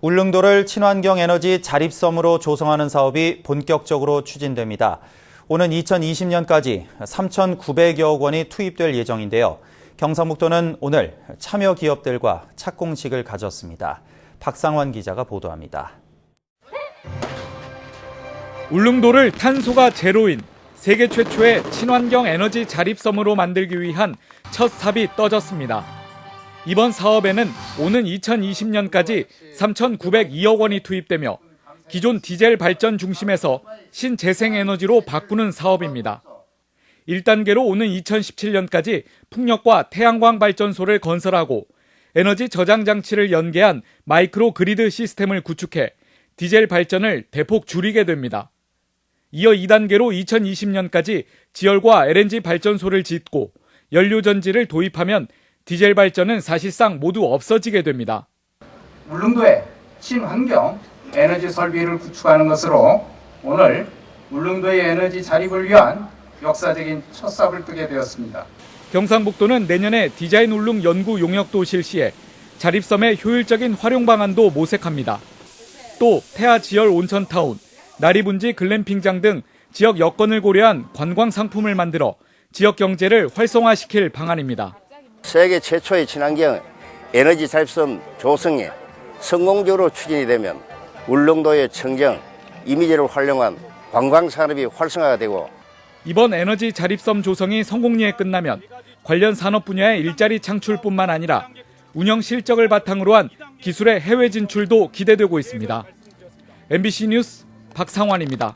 울릉도를 친환경 에너지 자립섬으로 조성하는 사업이 본격적으로 추진됩니다. 오는 2020년까지 3,900여억 원이 투입될 예정인데요. 경상북도는 오늘 참여 기업들과 착공식을 가졌습니다. 박상환 기자가 보도합니다. 울릉도를 탄소가 제로인 세계 최초의 친환경 에너지 자립섬으로 만들기 위한 첫 삽이 떠졌습니다. 이번 사업에는 오는 2020년까지 3,902억 원이 투입되며 기존 디젤 발전 중심에서 신재생 에너지로 바꾸는 사업입니다. 1단계로 오는 2017년까지 풍력과 태양광 발전소를 건설하고 에너지 저장 장치를 연계한 마이크로 그리드 시스템을 구축해 디젤 발전을 대폭 줄이게 됩니다. 이어 2단계로 2020년까지 지열과 LNG 발전소를 짓고 연료 전지를 도입하면 디젤 발전은 사실상 모두 없어지게 됩니다. 울릉도의 친환경 에너지 설비를 구축하는 것으로 오늘 울릉도의 에너지 자립을 위한 역사적인 첫 삽을 뜨게 되었습니다. 경상북도는 내년에 디자인 울릉 연구 용역도 실시해 자립섬의 효율적인 활용 방안도 모색합니다. 또 태아 지열 온천타운, 나리분지 글램핑장 등 지역 여건을 고려한 관광 상품을 만들어 지역 경제를 활성화시킬 방안입니다. 세계 최초의 친환경 에너지 자립섬 조성에 성공적으로 추진이 되면 울릉도의 청정, 이미지를 활용한 관광 산업이 활성화가 되고 이번 에너지 자립섬 조성이 성공리에 끝나면 관련 산업 분야의 일자리 창출뿐만 아니라 운영 실적을 바탕으로 한 기술의 해외 진출도 기대되고 있습니다. MBC 뉴스 박상환입니다.